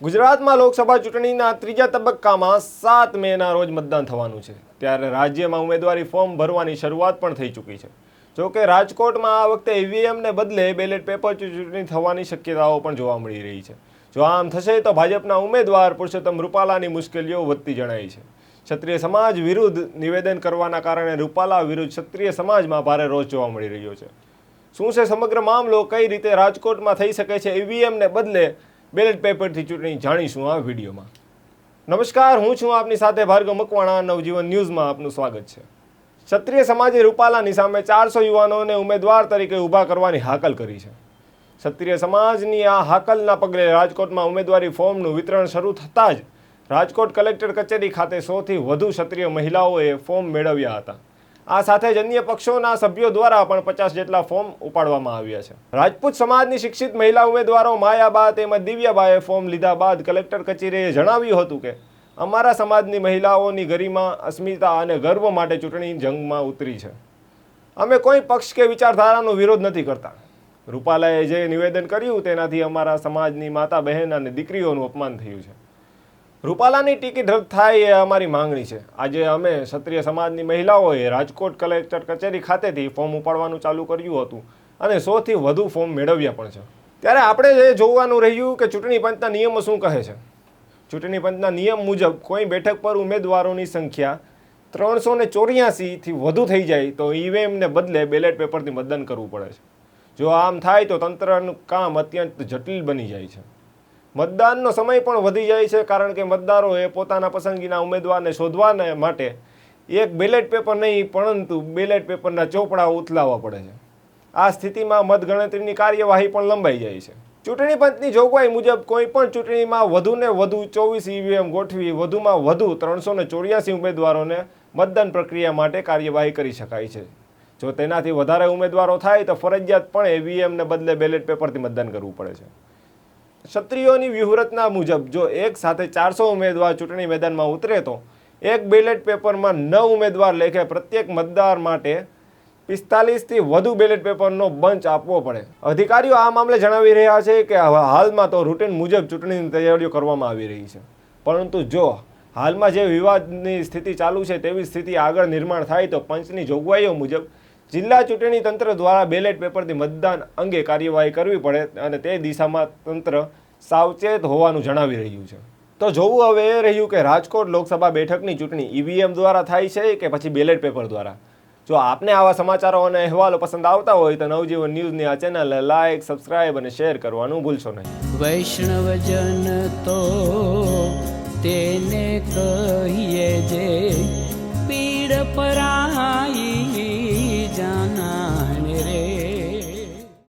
ગુજરાતમાં લોકસભા ચૂંટણીના ત્રીજા તબક્કામાં સાત મેના રોજ મતદાન થવાનું છે. ત્યારે રાજ્યમાં ઉમેદવારી ફોર્મ ભરવાની શરૂઆત પણ થઈ ચૂકી છે. જોકે રાજકોટમાં આ વખતે ઈવીએમને બદલે બેલેટ પેપર ચૂંટણી થવાની શક્યતાઓ પણ જોવા મળી રહી છે. જો આમ થશે તો ભાજપના ઉમેદવાર પુરુષોત્તમ રૂપાલાની મુશ્કેલીઓ વધતી જણાય છે. ક્ષત્રિય સમાજ વિરુદ્ધ નિવેદન કરવાના કારણે રૂપાલા વિરુદ્ધ ક્ષત્રિય સમાજમાં ભારે રોષ જોવા મળી રહ્યો છે. શું છે સમગ્ર મામલો? કઈ રીતે રાજકોટમાં થઈ શકે છે? ઈવીએમને બદલે બેલેટ પેપરથી ચૂંટણી જાણીશું આ વિડીયોમાં. નમસ્કાર, હું છું આપની સાથે ભાર્ગવ મકવાણા, નવજીવન ન્યૂઝમાં આપનું સ્વાગત છે. ક્ષત્રિય સમાજે રૂપાલાની સામે ચારસો યુવાનોને ઉમેદવાર તરીકે ઊભા કરવાની હાકલ કરી છે. ક્ષત્રિય સમાજની આ હાકલના પગલે રાજકોટમાં ઉમેદવારી ફોર્મનું વિતરણ શરૂ થતાં જ રાજકોટ કલેક્ટર કચેરી ખાતે સોથી વધુ ક્ષત્રિય મહિલાઓએ ફોર્મ મેળવ્યા હતા. આ સાથે જ અન્ય પક્ષોના સભ્યો દ્વારા પણ પચાસ જેટલા ફોર્મ ઉપાડવામાં આવ્યા છે. રાજપૂત સમાજની શિક્ષિત મહિલા ઉમેદવારો માયાબા તેમજ દિવ્યાબાએ ફોર્મ લીધા બાદ કલેક્ટર કચેરીએ જણાવ્યું હતું કે, અમારા સમાજની મહિલાઓની ગરિમા, અસ્મિતા અને ગર્વ માટે ચૂંટણી જંગમાં ઉતરી છે. અમે કોઈ પક્ષ કે વિચારધારાનો વિરોધ નથી કરતા. રૂપાલાએ જે નિવેદન કર્યું તેનાથી અમારા સમાજની માતા બહેન અને દીકરીઓનું અપમાન થયું છે. રૂપાલાની ટિકિટ રદ થાય એ અમારી માંગણી છે. આજે અમે ક્ષત્રિય સમાજની મહિલાઓએ રાજકોટ કલેક્ટર કચેરી ખાતેથી ફોર્મ ઉપાડવાનું ચાલુ કર્યું હતું અને સોથી વધુ ફોર્મ મેળવ્યા પણ છે. ત્યારે આપણે એ જોવાનું રહ્યું કે ચૂંટણી પંચના નિયમો શું કહે છે? ચૂંટણી પંચના નિયમ મુજબ કોઈ બેઠક પર ઉમેદવારોની સંખ્યા ત્રણસો ને ચોર્યાસીથી વધુ થઈ જાય તો ઈવીએમને બદલે બેલેટ પેપરથી મતદાન કરવું પડે છે. જો આમ થાય તો તંત્રનું કામ અત્યંત જટિલ બની જાય છે. મતદાનનો સમય પણ વધી જાય છે કારણ કે મતદારોએ પોતાના પસંદગીના ઉમેદવારને શોધવાને માટે એક બેલેટ પેપર નહીં, પરંતુ બેલેટ પેપરના ચોપડા ઉથલાવવા પડે છે. આ સ્થિતિમાં મતગણતરીની કાર્યવાહી પણ લંબાઈ જાય છે. ચૂંટણી પંચની જોગવાઈ મુજબ કોઈ પણ ચૂંટણીમાં વધુને વધુ ચોવીસ ઈવીએમ ગોઠવી, વધુમાં વધુ ત્રણસો ને ચોર્યાસી ઉમેદવારોને મતદાન પ્રક્રિયા માટે કાર્યવાહી કરી શકાય છે. જો તેનાથી વધારે ઉમેદવારો થાય તો ફરજિયાતપણે ઈવીએમને બદલે બેલેટ પેપરથી મતદાન કરવું પડે છે. ક્ષત્રિયોની વ્યૂહરચના મુજબ જો એક સાથે ચારસો ઉમેદવાર ચૂંટણી મેદાનમાં ઉતરે તો એક બેલેટ પેપરમાં નવ ઉમેદવાર લેખે પ્રત્યેક મતદાર માટે પિસ્તાલીસથી વધુ બેલેટ પેપરનો બંચ આપવો પડે. અધિકારીઓ આ મામલે જણાવી રહ્યા છે કે હાલમાં તો રૂટીન મુજબ ચૂંટણીની તૈયારીઓ કરવામાં આવી રહી છે. પરંતુ જો હાલમાં જે વિવાદની સ્થિતિ ચાલુ છે તેવી સ્થિતિ આગળ નિર્માણ થાય તો પંચની જોગવાઈઓ મુજબ જિલ્લા ચૂંટણી તંત્ર દ્વારા બેલેટ પેપરથી મતદાન અંગે કાર્યવાહી કરવી પડે અને તે દિશામાં તંત્ર સાવચેત હોવાનું જણાવી રહ્યું છે. તો જોવું હવે એ રહ્યું કે રાજકોટ લોકસભા બેઠકની ચૂંટણી ઈવીએમ દ્વારા થાય છે કે પછી બેલેટ પેપર દ્વારા? જો આપને આવા સમાચારો અને અહેવાલો પસંદ આવતા હોય તો નવજીવન ન્યૂઝની આ ચેનલ લાઇક સબસ્ક્રાઇબ અને શેર કરવાનું ભૂલશો નહીં. વૈષ્ણવજન તો તેને કહીએ જે